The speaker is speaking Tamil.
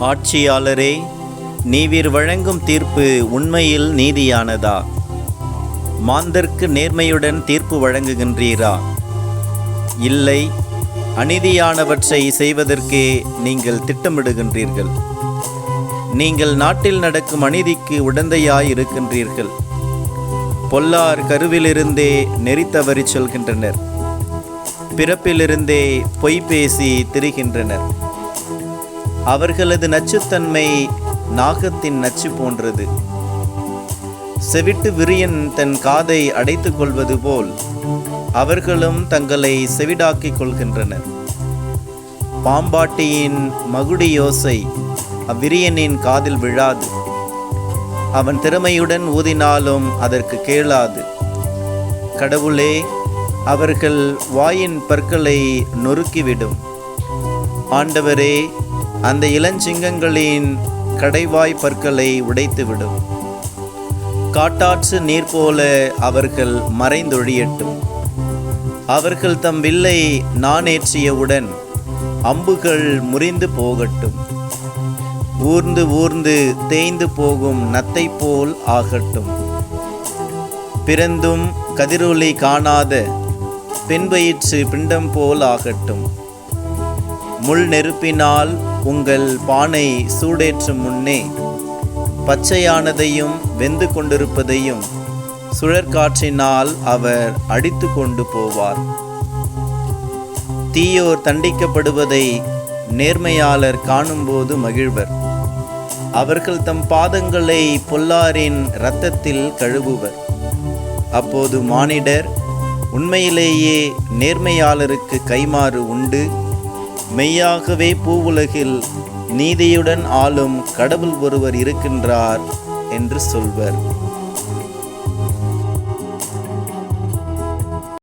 ஆட்சியாளரே நீவிர் வழங்கும் தீர்ப்பு உண்மையில் நீதியானதா? மாந்தர்க்கு நேர்மையுடன் தீர்ப்பு வழங்குகின்றீரா? இல்லை அநீதியானவற்றை செய்வதற்கே நீங்கள் திட்டமிடுகின்றீர்கள். நீங்கள் நாட்டில் நடக்கும் அநீதிக்கு உடந்தையாய் இருக்கின்றீர்கள் பொல்லார் கருவிலிருந்தே நெறி தவறிச் சொல்கின்றனர். பிறப்பிலிருந்தே பொய் பேசி திரிகின்றனர். அவர்களது நச்சுத்தன்மை நாகத்தின் நச்சு போன்றது. செவிட்டு விரியன் தன் காதை அடைத்துக் கொள்வது போல் அவர்களும் தங்களை செவிடாக்கிக் கொள்கின்றனர். பாம்பாட்டியின் மகுடி யோசை அவ்விரியனின் காதில் விழாது. அவன் திறமையுடன் ஊதினாலும் அதற்கு கேளாது. கடவுளே அவர்கள் வாயின் பற்களை நொறுக்கிவிடும். ஆண்டவரே அந்த இளஞ்சிங்கங்களின் கடைவாய் பற்களை உடைத்துவிடும். காட்டாற்று நீர் போல அவர்கள் மறைந்தொழியட்டும். அவர்கள் தம் வில்லை நானேற்றியவுடன் அம்புகள் முறிந்து போகட்டும். ஊர்ந்து ஊர்ந்து தேய்ந்து போகும் நத்தை போல் ஆகட்டும். பிறந்தும் கதிரொலி காணாத பெண் பிண்டம் போல் ஆகட்டும். முள் நெருப்பினால் உங்கள் பானை சூடேற்றும் முன்னே பச்சையானதையும் வெந்து கொண்டிருப்பதையும் சுழற்காற்றினால் அவர் அடித்து கொண்டு போவார். தீயோர் தண்டிக்கப்படுவதை நேர்மையாளர் காணும்போது மகிழ்வர். அவர்கள் தம் பாதங்களை பொல்லாரின் இரத்தத்தில் கழுவுவர். அப்போது மானிடர் உண்மையிலேயே நேர்மையாளருக்கு கைமாறு உண்டு. மெய்யாகவே பூவுலகில் நீதியுடன் ஆளும் கடவுள் ஒருவர் இருக்கின்றார் என்று சொல்வர்.